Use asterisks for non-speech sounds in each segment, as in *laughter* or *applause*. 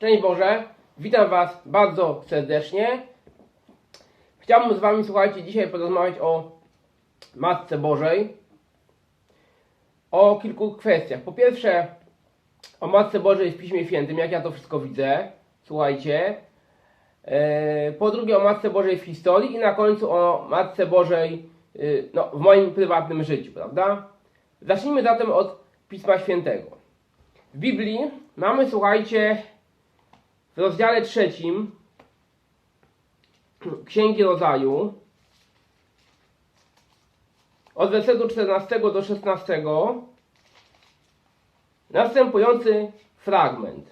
Szczęść Boże, witam Was bardzo serdecznie. Chciałbym z Wami, słuchajcie, dzisiaj porozmawiać o Matce Bożej. O kilku kwestiach. Po pierwsze, o Matce Bożej w Piśmie Świętym, jak ja to wszystko widzę. Słuchajcie. E, Po drugie, o Matce Bożej w historii i na końcu o Matce Bożej y, no, w moim prywatnym życiu, prawda? Zacznijmy zatem od Pisma Świętego. W Biblii mamy, słuchajcie, rozdziale trzecim Księgi Rodzaju od wersetu 14 do 16 następujący fragment.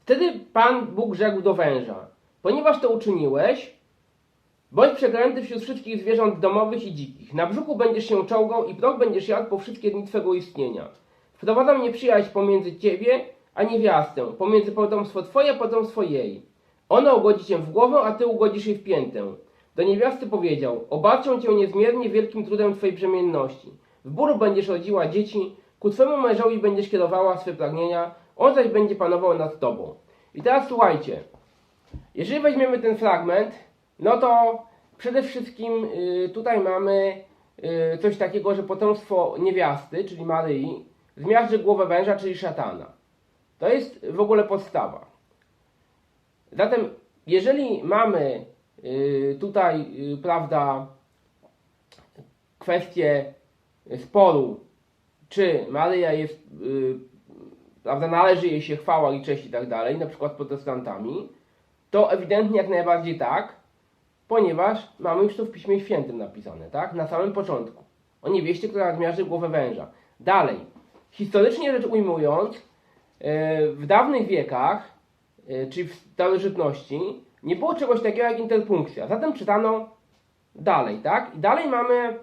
Wtedy Pan Bóg rzekł do węża: Ponieważ to uczyniłeś, bądź przeklęty wśród wszystkich zwierząt domowych i dzikich. Na brzuchu będziesz się czołgał i proch będziesz jadł po wszystkie dni twego istnienia. Wprowadzam nieprzyjaźń pomiędzy ciebie a niewiastę, pomiędzy potomstwo twoje a potomstwo jej. Ona ugodzi cię w głowę, a ty ugodzisz jej w piętę. Do niewiasty powiedział: Obarczą cię niezmiernie wielkim trudem twojej brzemienności. W bólu będziesz rodziła dzieci, ku twemu mężowi będziesz kierowała swe pragnienia, on zaś będzie panował nad tobą. I teraz słuchajcie, jeżeli weźmiemy ten fragment, no to przede wszystkim y, tutaj mamy y, coś takiego, że potomstwo niewiasty, czyli Maryi, zmiażdży głowę węża, czyli szatana. To jest w ogóle podstawa. Zatem, jeżeli mamy y, tutaj, prawda, kwestię sporu, czy Maryja jest, prawda, należy jej się chwała i cześć i tak dalej, na przykład protestantami, to ewidentnie jak najbardziej tak, ponieważ mamy już to w Piśmie Świętym napisane, tak? Na samym początku. O niewieście, która zmiażdży głowę węża. Dalej. Historycznie rzecz ujmując, e, w dawnych wiekach, e, czyli w starożytności, nie było czegoś takiego jak interpunkcja. Zatem czytano dalej, tak? I dalej mamy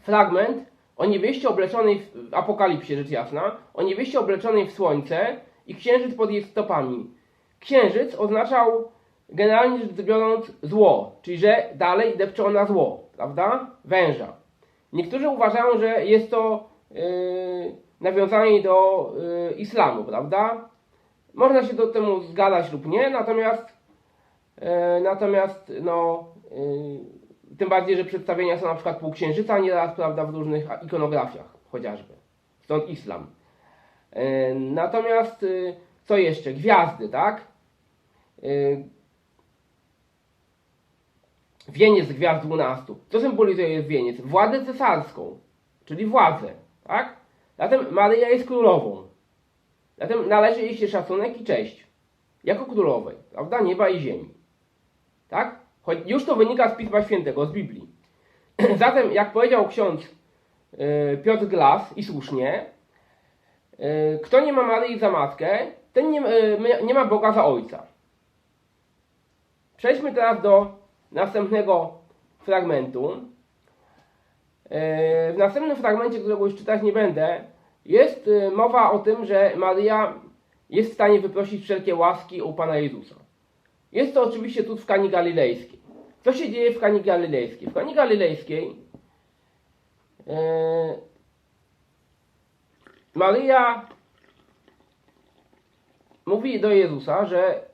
fragment o niewieście obleczonej w Apokalipsie, rzecz jasna, o niewieście obleczonej w słońce i księżyc pod jej stopami. Księżyc oznaczał generalnie rzecz biorąc zło, czyli że dalej depcze ona zło, prawda? Węża. Niektórzy uważają, że jest to yy, nawiązanie do yy, islamu, prawda? Można się do temu zgadzać lub nie, natomiast yy, natomiast no yy, tym bardziej, że przedstawienia są na przykład półksiężyca nieraz, prawda, w różnych ikonografiach chociażby. Stąd islam. Yy, natomiast yy, co jeszcze? Gwiazdy, tak? Yy, wieniec gwiazd 12. Co symbolizuje wieniec? Władzę cesarską, czyli władzę, tak? Zatem Maryja jest królową. Zatem należy jej się szacunek i cześć. Jako królowej, prawda? Nieba i ziemi. Tak? Choć już to wynika z Pisma Świętego, z Biblii. *clears throat* Zatem, jak powiedział ksiądz yy, Piotr Glas, i słusznie, yy, kto nie ma Maryi za matkę, ten nie, yy, nie ma Boga za ojca. Przejdźmy teraz do następnego fragmentu. E, W następnym fragmencie, którego już czytać nie będę, jest e, mowa o tym, że Maryja jest w stanie wyprosić wszelkie łaski u Pana Jezusa. Jest to oczywiście tu w Kani Galilejskiej. Co się dzieje w Kani Galilejskiej? W Kani Galilejskiej e, Maryja mówi do Jezusa, że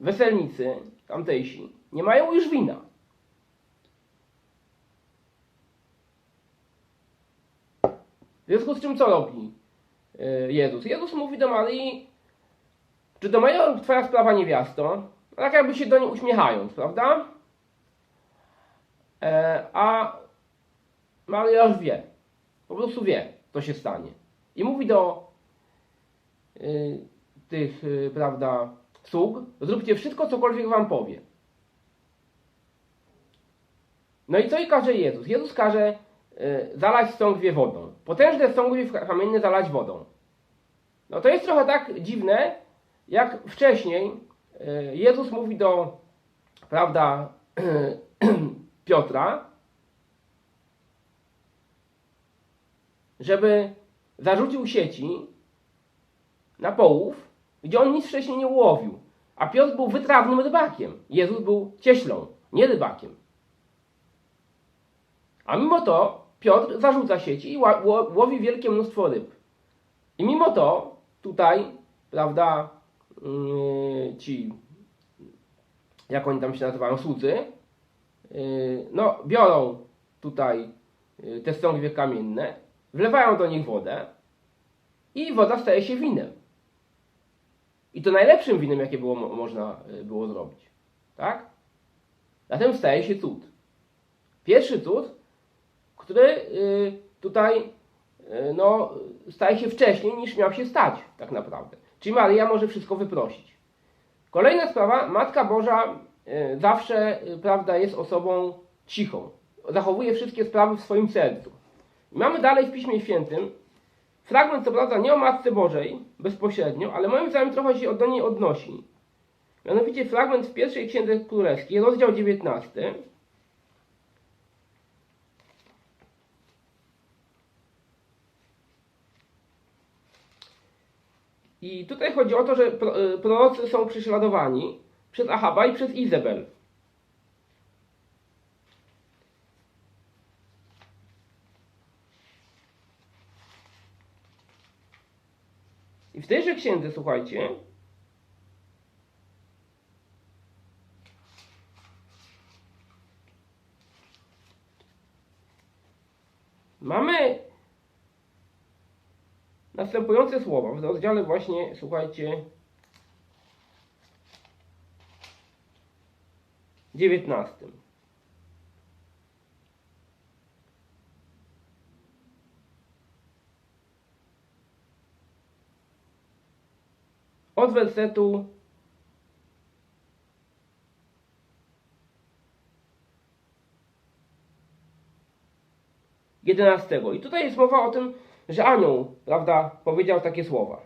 weselnicy tamtejsi nie mają już wina. W związku z czym co robi e, Jezus? Jezus mówi do Maryi, czy moja lub twoja sprawa niewiasto? Tak jakby się do niej uśmiechając, prawda? E, a Maryja już wie. Po prostu wie, co się stanie. I mówi do y, tych, y, prawda, sług, zróbcie wszystko, cokolwiek wam powie. No i co i każe Jezus? Jezus każe y, zalać stągwie wodą. Potężne stągwie kamienne zalać wodą. No to jest trochę tak dziwne, jak wcześniej y, Jezus mówi do, prawda, *clears throat* Piotra, żeby zarzucił sieci na połów, gdzie on nic wcześniej nie ułowił. A Piotr był wytrawnym rybakiem. Jezus był cieślą. nie rybakiem. A mimo to Piotr zarzuca sieci i łowi wielkie mnóstwo ryb. I mimo to tutaj, prawda, yy, ci, jak oni tam się nazywają, słudzy, yy, no, biorą tutaj yy, te strągwie kamienne, wlewają do nich wodę i woda staje się winem. I to najlepszym winem, jakie było, mo- można yy, było zrobić. Tak? Zatem staje się cud. Pierwszy cud, który yy, tutaj yy, no, staje się wcześniej niż miał się stać, tak naprawdę. Czyli Maryja może wszystko wyprosić. Kolejna sprawa, Matka Boża zawsze, prawda, jest osobą cichą. Zachowuje wszystkie sprawy w swoim sercu. I mamy dalej w Piśmie Świętym fragment, co prawda, nie o Matce Bożej bezpośrednio, ale moim zdaniem trochę się do niej odnosi. Mianowicie fragment w pierwszej Księdze Królewskiej, rozdział 19. I tutaj chodzi o to, że y, prorocy są prześladowani przez Ahaba i przez Izabel. Księdze, słuchajcie, mamy następujące słowa w rozdziale właśnie, słuchajcie, 19. Od wersetu jedenastego. I tutaj jest mowa o tym, że anioł, prawda, powiedział takie słowa.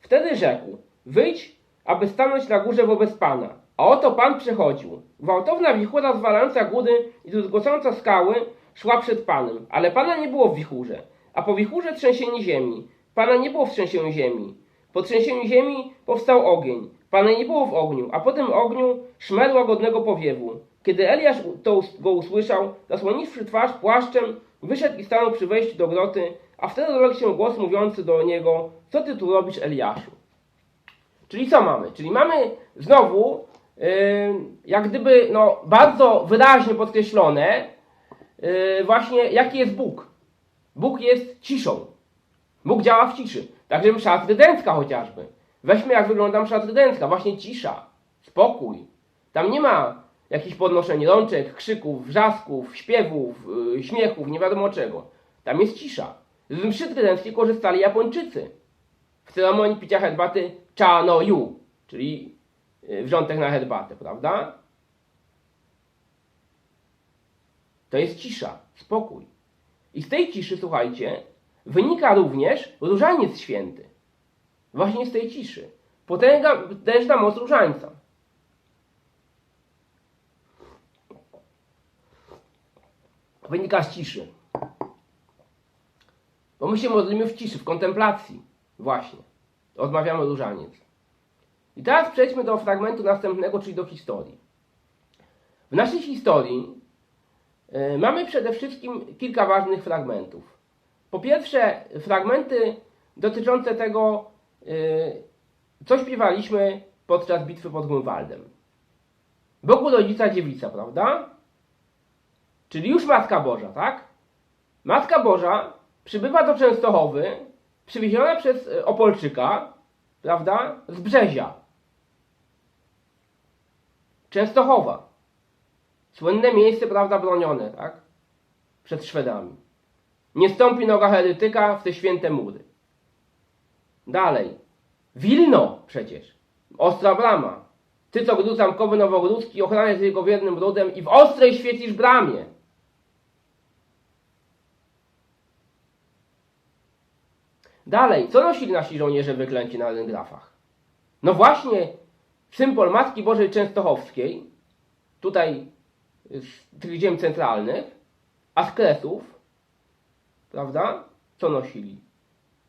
Wtedy rzekł, wyjdź, aby stanąć na górze wobec Pana. A oto Pan przechodził. Gwałtowna wichura zwalająca góry i druzgocąca skały szła przed Panem. Ale Pana nie było w wichurze. A po wichurze trzęsienie ziemi. Pana nie było w trzęsieniu ziemi. Po trzęsieniu ziemi powstał ogień. Pana nie było w ogniu, a po tym ogniu szmer łagodnego powiewu. Kiedy Eliasz to go usłyszał, zasłoniwszy twarz płaszczem, wyszedł i stanął przy wejściu do groty, a wtedy doległ się głos mówiący do niego, co ty tu robisz, Eliaszu? Czyli co mamy? Czyli mamy znowu, yy, jak gdyby, no, bardzo wyraźnie podkreślone, yy, właśnie jaki jest Bóg. Bóg jest ciszą. Bóg działa w ciszy. Także msza trydencka chociażby. Weźmy jak wygląda msza trydencka. Właśnie cisza, spokój. Tam nie ma jakichś podnoszeń rączek, krzyków, wrzasków, śpiewów, yy, śmiechów, nie wiadomo czego. Tam jest cisza. Z mszy trydenckiej korzystali Japończycy. W ceremonii picia herbaty cha no yu, czyli yy, wrzątek na herbatę, prawda? To jest cisza, spokój. I z tej ciszy, słuchajcie, wynika również różaniec święty. Właśnie z tej ciszy. Potęga, potężna moc różańca. Wynika z ciszy. Bo my się modlimy w ciszy, w kontemplacji. Właśnie. Odmawiamy różaniec. I teraz przejdźmy do fragmentu następnego, czyli do historii. W naszej historii e, mamy przede wszystkim kilka ważnych fragmentów. Po pierwsze, fragmenty dotyczące tego, y, co śpiewaliśmy podczas bitwy pod Grunwaldem. Bogu rodzica dziewica, prawda? Czyli już Matka Boża, tak? Matka Boża przybywa do Częstochowy, przywieziona przez y, Opolczyka, prawda? Z Brzezia. Częstochowa. Słynne miejsce, prawda, bronione, tak? Przed Szwedami. Nie stąpi noga heretyka w te święte mury. Dalej. Wilno przecież. Ostra brama. Ty, co gdu zamkowy nowogródzki, ochraniasz jego wiernym brudem i w ostrej świecisz bramie. Dalej. Co nosili nasi żołnierze wyklęci na ryngrafach? No właśnie symbol Matki Bożej Częstochowskiej, tutaj z tych ziem centralnych, a z Kresów, prawda? Co nosili?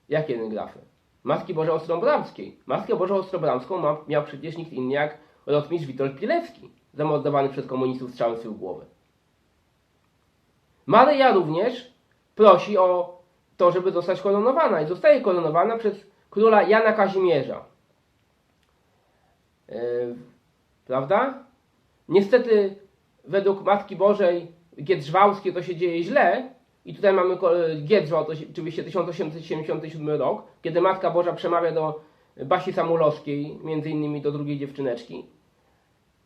Jakie ryngrafy? Matki Bożej Ostrobramskiej. Matkę Bożą Ostrobramską ma, miał przecież nikt inny jak rotmistrz Witold Pilecki zamordowany przez komunistów strzałem w tył głowy. Maryja również prosi o to, żeby zostać koronowana i zostaje koronowana przez króla Jana Kazimierza. Yy, prawda? Niestety, według Matki Bożej Giedrzwałskie to się dzieje źle. I tutaj mamy się- oczywiście 1877 rok, kiedy Matka Boża przemawia do Basi Samulowskiej, między innymi do drugiej dziewczyneczki.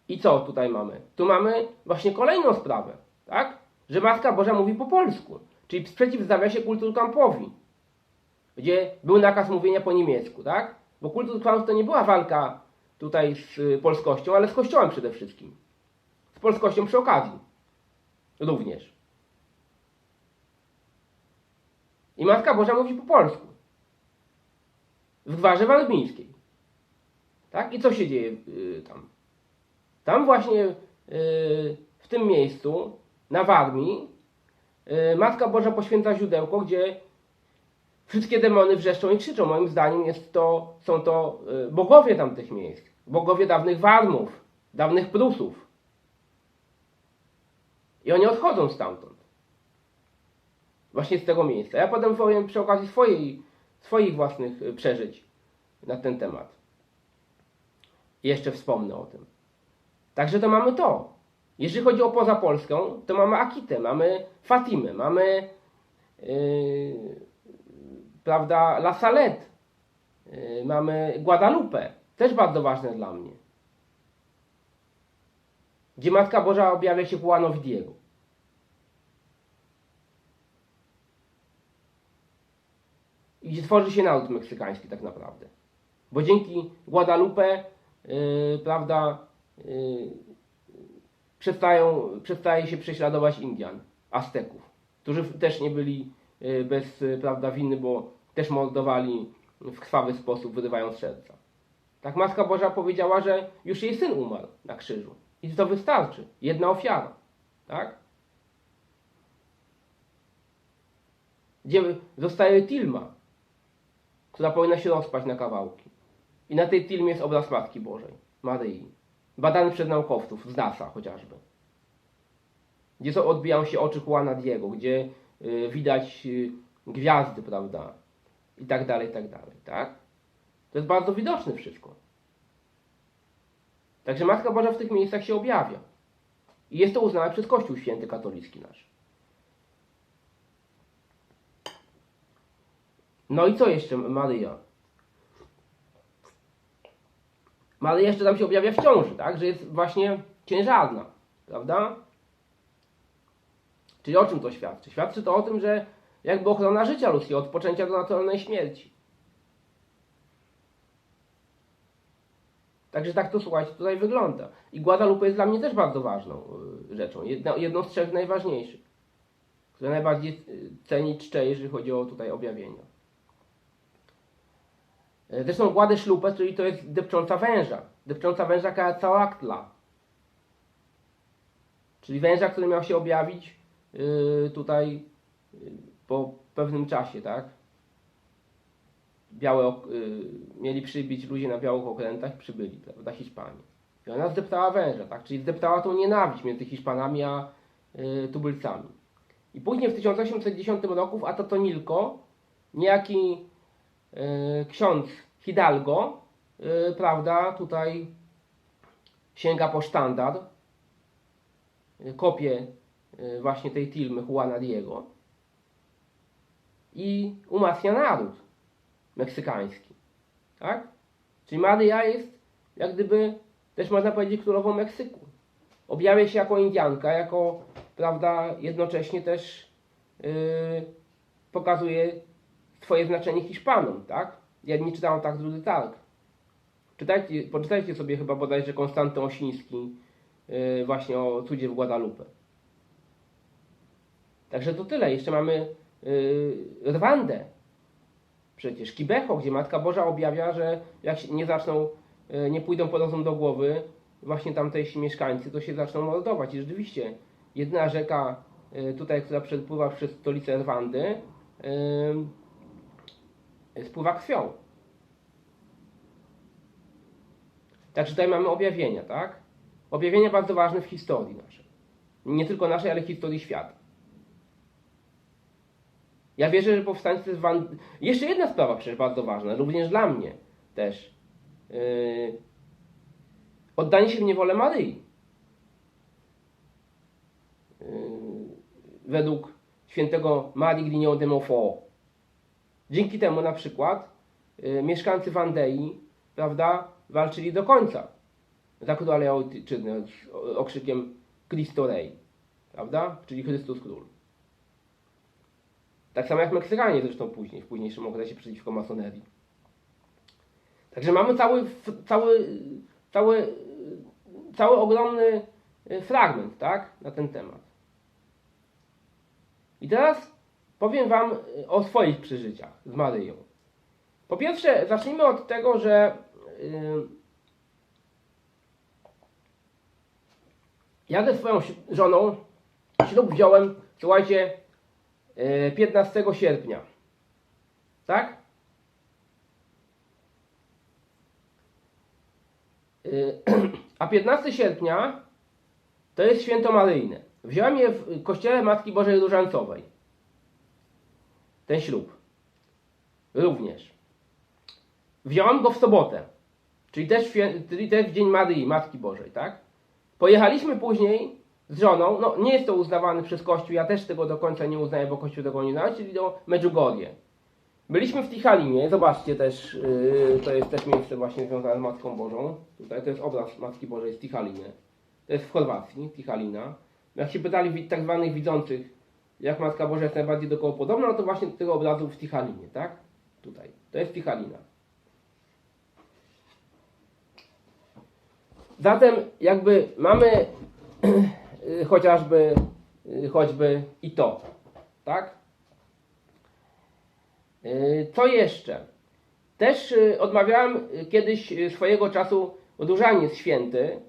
I co tutaj mamy? Tu mamy właśnie kolejną sprawę, tak? Że Matka Boża mówi po polsku, czyli przeciwstawia się kulturkampowi, gdzie był nakaz mówienia po niemiecku, tak? Bo kulturkamp to nie była walka tutaj z y, polskością, ale z kościołem przede wszystkim. Z polskością przy okazji. Również. I Matka Boża mówi po polsku. W gwarze walbińskiej. Tak? I co się dzieje y, tam? Tam właśnie y, w tym miejscu, na Warmii, y, Matka Boża poświęca źródełko, gdzie wszystkie demony wrzeszczą i krzyczą. Moim zdaniem jest to, są to y, bogowie tamtych miejsc. Bogowie dawnych Warmów, dawnych Prusów. I oni odchodzą stamtąd. Właśnie z tego miejsca. Ja potem powiem przy okazji swojej, swoich własnych y, przeżyć na ten temat. I jeszcze wspomnę o tym. Także to mamy to. Jeżeli chodzi o poza Polską, to mamy Akitę, mamy Fatimę, mamy yy, prawda, La Salette, yy, mamy Guadalupe, też bardzo ważne dla mnie. Gdzie Matka Boża objawia się Juanowi Diego. Gdzie tworzy się naród meksykański tak naprawdę. Bo dzięki Guadalupe, yy, prawda, yy, przestają, przestaje się prześladować Indian, Azteków, którzy też nie byli yy, bez yy, prawda, winy, bo też mordowali w krwawy sposób, wyrywając serca. Tak Matka Boża powiedziała, że już jej syn umarł na krzyżu. I to wystarczy. Jedna ofiara. Tak? Gdzie zostaje Tilma, która powinna się rozpaść na kawałki. I na tej Tilmie jest obraz Matki Bożej, Maryi. Badany przez naukowców z NASA chociażby. Gdzie są, odbijają się oczy Juana Diego, gdzie y, widać y, gwiazdy, prawda? I tak dalej, i tak dalej, tak? To jest bardzo widoczne wszystko. Także Matka Boża w tych miejscach się objawia. I jest to uznane przez Kościół Święty Katolicki nasz. No i co jeszcze Maryja? Maryja jeszcze tam się objawia w ciąży, tak? Że jest właśnie ciężarna, prawda? Czyli o czym to świadczy? Świadczy to o tym, że jakby ochrona życia ludzkiego od poczęcia do naturalnej śmierci. Także tak to słuchajcie, tutaj wygląda. I Guadalupe jest dla mnie też bardzo ważną y, rzeczą. Jedną z trzech najważniejszych. Które najbardziej y, ceni czczę, jeżeli chodzi o tutaj objawienia. Y, Zresztą Guadalupe, czyli to jest depcząca węża. Depcząca węża Quetzalcoatla. Czyli węża, który miał się objawić y, tutaj y, po pewnym czasie, tak? białe, y, mieli przybić ludzie na białych okrętach, przybyli, prawda, Hiszpanie. I ona zdeptała węża, tak, czyli zdeptała tą nienawiść między Hiszpanami a tubylcami. I później w 1810 roku w Atotonilco niejaki ksiądz Hidalgo, y, prawda, tutaj sięga po sztandar, y, kopię właśnie tej tilmy Juana Diego i umacnia naród meksykański. Tak? Czyli Maryja jest jak gdyby też można powiedzieć królową Meksyku. Objawia się jako Indianka, jako prawda, jednocześnie też yy, pokazuje swoje znaczenie Hiszpanom, tak? Jedni czytają tak, drudzy tak. Czytajcie, poczytajcie sobie chyba bodajże Konstanty Osiński yy, właśnie o cudzie w Guadalupe. Także to tyle. Jeszcze mamy yy, Rwandę, przecież Kibeho, gdzie Matka Boża objawia, że jak nie zaczną, e, nie pójdą po rozum do głowy, właśnie tamtejsi mieszkańcy, to się zaczną mordować. I rzeczywiście, jedna rzeka e, tutaj, która przepływa przez stolicę Rwandy, e, spływa krwią. Także tutaj mamy objawienia, tak? objawienie bardzo ważne w historii naszej. Nie tylko naszej, ale historii świata. Ja wierzę, że powstańcy. Jeszcze jedna sprawa przecież bardzo ważna, również dla mnie też. Yy... Oddanie się w niewolę Maryi. Yy... Według świętego Marii Grignon de. Dzięki temu na przykład yy, mieszkańcy Wandei, prawda, walczyli do końca za królę ojczyzny z okrzykiem Cristo Rey, prawda, czyli Chrystus Król. Tak samo jak Meksykanie zresztą później, w późniejszym okresie przeciwko masonerii. Także mamy cały, cały, cały, cały ogromny y, fragment, tak, na ten temat. I teraz powiem Wam y, o swoich przeżyciach z Maryją. Po pierwsze, zacznijmy od tego, że yy, ja ze swoją żoną ślub wziąłem, słuchajcie, yy, 15 sierpnia. Tak? Yy, *clears throat* A 15 sierpnia to jest święto Maryjne. Wziąłem je w kościele Matki Bożej Różańcowej. Ten ślub. Również. Wziąłem go w sobotę, czyli też, czyli też w Dzień Maryi, Matki Bożej, tak? Pojechaliśmy później z żoną, no nie jest to uznawany przez Kościół, ja też tego do końca nie uznaję, bo Kościół tego nie uznaje, czyli do Medjugorje. Byliśmy w Tichalimie, zobaczcie też, yy, to jest też miejsce właśnie związane z Matką Bożą. Tutaj to jest obraz Matki Bożej z Tichalimy. To jest w Chorwacji, Tichalina. Jak się pytali tak zwanych widzących, jak Matka Boża jest najbardziej do kogo podobna, no to właśnie do tego obrazu w Tichalimie, tak? Tutaj. To jest Tichalina. Zatem jakby mamy *clears throat* y, chociażby y, choćby i to, tak? Y, Co jeszcze? Też odmawiałem kiedyś swojego czasu różaniec święty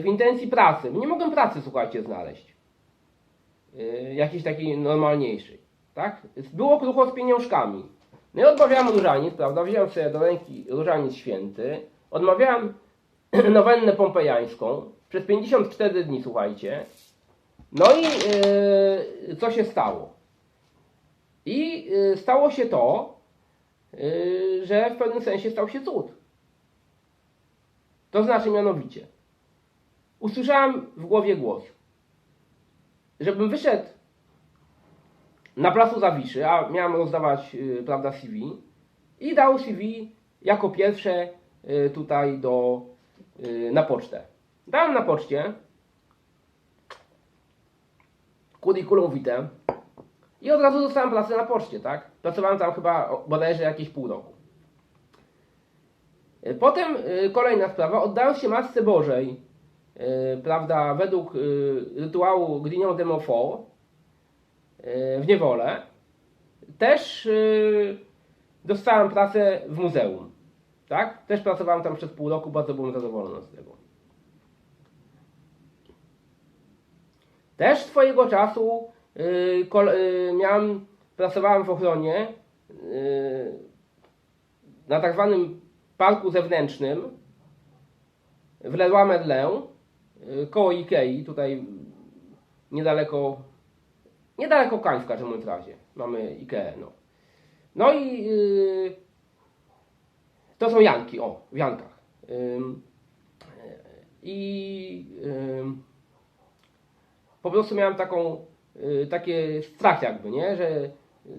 w intencji pracy. Nie mogłem pracy, słuchajcie, znaleźć. Y, Jakiejś takiej normalniejszej. Tak? Było krucho z pieniążkami. No i odmawiałem różaniec, prawda? Wziąłem sobie do ręki różaniec święty. Odmawiałem *clears throat* nowennę pompejańską przez 54 dni, słuchajcie. No i yy, co się stało? I yy, stało się to, yy, że w pewnym sensie stał się cud. To znaczy mianowicie, usłyszałem w głowie głos, żebym wyszedł na placu Zawiszy, a miałem rozdawać yy, prawda, CV i dał CV jako pierwsze yy, tutaj do, yy, na pocztę. Dałem na poczcie curriculum vitae i od razu dostałem pracę na poczcie, tak? Pracowałem tam chyba bodajże jakieś pół roku. Y, Potem y, kolejna sprawa, oddałem się Matce Bożej, prawda, według y, rytuału Grignon de Montfort y, w niewolę. Też dostałem pracę w muzeum, tak? Też pracowałem tam przez pół roku, bardzo byłem zadowolony z tego. Też swojego czasu miałem, pracowałem w ochronie na tak zwanym parku zewnętrznym w Leroy Merlin koło Ikei, tutaj niedaleko niedaleko Kań w każdym razie mamy Ikea, no. No i y, to są Janki, o, w Jankach. I ym, po prostu miałem taką, y, takie strach jakby, nie, że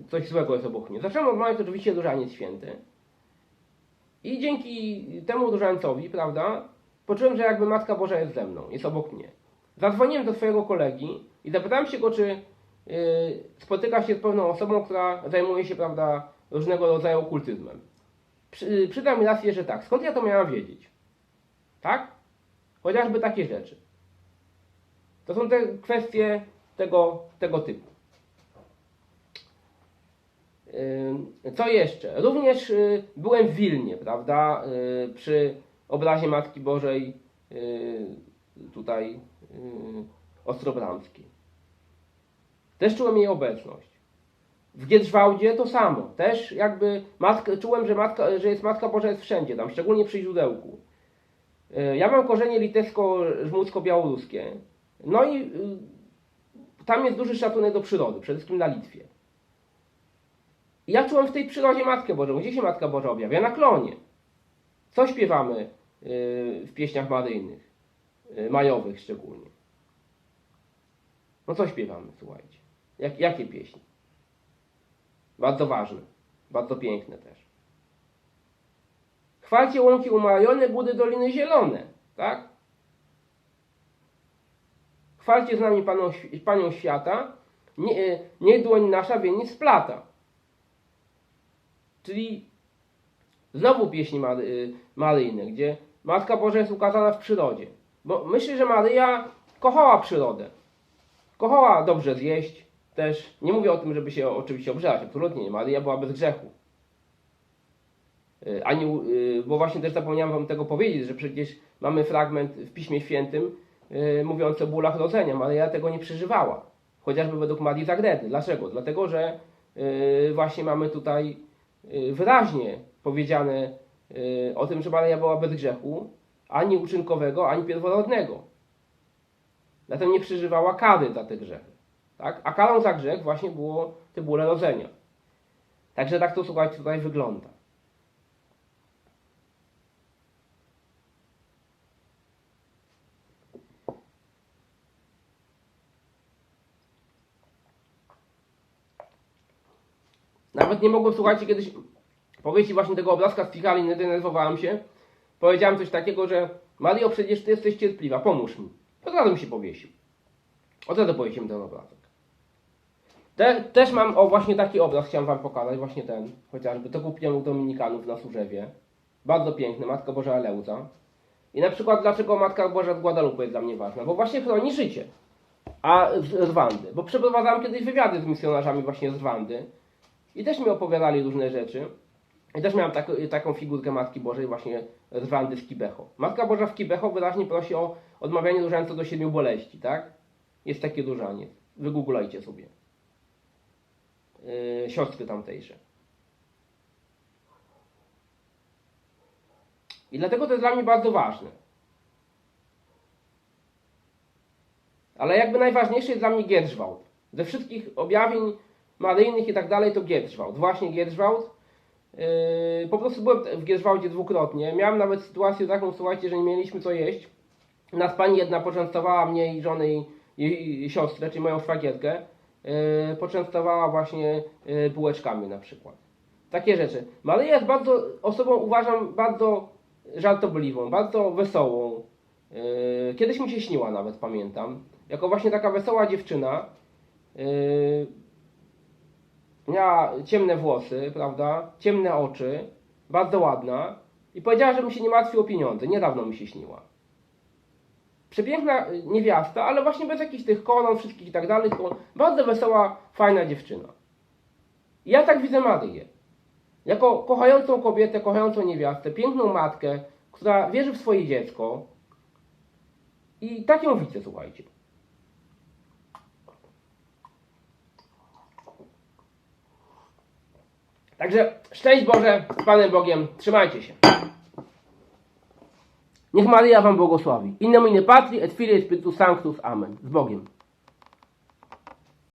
coś złego jest obok mnie. Zacząłem odmawiać oczywiście różaniec święty. I dzięki temu różańcowi, prawda, poczułem, że jakby Matka Boża jest ze mną, jest obok mnie. Zadzwoniłem do swojego kolegi i zapytałem się go, czy y, spotyka się z pewną osobą, która zajmuje się, prawda, różnego rodzaju okultyzmem. Przy, przydał mi rację, że tak. Skąd ja to miałem wiedzieć? Tak? Chociażby takie rzeczy. To są te kwestie tego, tego typu. Co jeszcze? Również y, byłem w Wilnie, prawda? y, Przy obrazie Matki Bożej y, tutaj y, Ostrobramskiej. Też czułem jej obecność. W Giedrzwałdzie to samo. Też jakby matka, czułem, że, matka, że jest Matka Boża jest wszędzie tam, szczególnie przy źródełku. Y, Ja mam korzenie litewsko-żmudzko-białoruskie. No i tam jest duży szacunek do przyrody, przede wszystkim na Litwie. Ja czułem w tej przyrodzie Matkę Bożą. Gdzie się Matka Boża objawia? Na klonie. Co śpiewamy y, w pieśniach maryjnych? Y, Majowych szczególnie. No co śpiewamy, słuchajcie? Jak, jakie pieśni? Bardzo ważne. Bardzo piękne też. Chwalcie łąki umajone, budy doliny zielone. Tak? Chwalcie z nami Panią, Świ- Panią Świata. Nie, e, niech dłoń nasza wieniec splata. Czyli znowu pieśni Mary, maryjne, gdzie Matka Boża jest ukazana w przyrodzie. Bo myślę, że Maryja kochała przyrodę. Kochała dobrze zjeść też. Nie mówię o tym, żeby się oczywiście obrzeć, absolutnie nie. Maryja była bez grzechu. Y, Ani, y, bo właśnie też zapomniałem wam tego powiedzieć, że przecież mamy fragment w Piśmie Świętym y, mówiący o bólach rodzenia. Maryja tego nie przeżywała. Chociażby według Marii Zagredy. Dlaczego? Dlatego, że właśnie mamy tutaj wyraźnie powiedziane y, o tym, że Maryja była bez grzechu, ani uczynkowego, ani pierworodnego. Zatem nie przeżywała kary za te grzechy. Tak? A karą za grzech właśnie było te bóle rodzenia. Także tak to słuchajcie tutaj wygląda. Nawet nie mogłem, słuchajcie, kiedyś powiedzieć właśnie tego obrazka z Ticali, nie denerwowałem się. Powiedziałem coś takiego, że Mario, przecież ty jesteś cierpliwa, pomóż mi. Od razu mi się powiesił. Od razu powiesiłem ten obrazek. Te, też mam, o właśnie taki obraz chciałem wam pokazać, właśnie ten, chociażby. To kupiłem u Dominikanów na Służewie. Bardzo piękny, Matka Boża Eleuza. I na przykład dlaczego Matka Boża z Guadalupe jest dla mnie ważna? Bo właśnie chroni życie. A z Rwandy. Bo przeprowadzałem kiedyś wywiady z misjonarzami właśnie z Rwandy. I też mi opowiadali różne rzeczy. I też miałem tak, taką figurkę Matki Bożej właśnie z Rwandy z Kibeho. Matka Boża w Kibeho wyraźnie prosi o odmawianie różańca do siedmiu boleści, tak? Jest takie różaniec. Wygooglajcie sobie. Yy, siostry tamtejsze. I dlatego to jest dla mnie bardzo ważne. Ale jakby najważniejszy jest dla mnie Gierczwałd. Ze wszystkich objawień maryjnych i tak dalej to Gierczwałd. Właśnie Gierczwałd. Yy, po prostu byłem w Gierczwałdzie dwukrotnie. Miałem nawet sytuację taką, słuchajcie, że nie mieliśmy co jeść. Nas pani jedna poczęstowała mnie i żonę i, i, i siostrę, czyli moją szwagierkę. Yy, poczęstowała właśnie yy, bułeczkami na przykład. Takie rzeczy. Maryja jest bardzo, osobą uważam, bardzo żartobliwą, bardzo wesołą. Yy, kiedyś mi się śniła nawet, pamiętam. Jako właśnie taka wesoła dziewczyna. Yy, miała ciemne włosy, prawda? Ciemne oczy, bardzo ładna. I powiedziała, żebym się nie martwił o pieniądze. Niedawno mi się śniła. Przepiękna y, niewiasta, ale właśnie bez jakichś tych koron, wszystkich i tak dalej. Bardzo wesoła, fajna dziewczyna. I ja tak widzę Maryję. Jako kochającą kobietę, kochającą niewiastę, piękną matkę, która wierzy w swoje dziecko. I tak ją widzę, słuchajcie. Także szczęść Boże z Panem Bogiem. Trzymajcie się. Niech Maryja Wam błogosławi. In nomine Patri et Filii Spiritus Sanctus. Amen. Z Bogiem.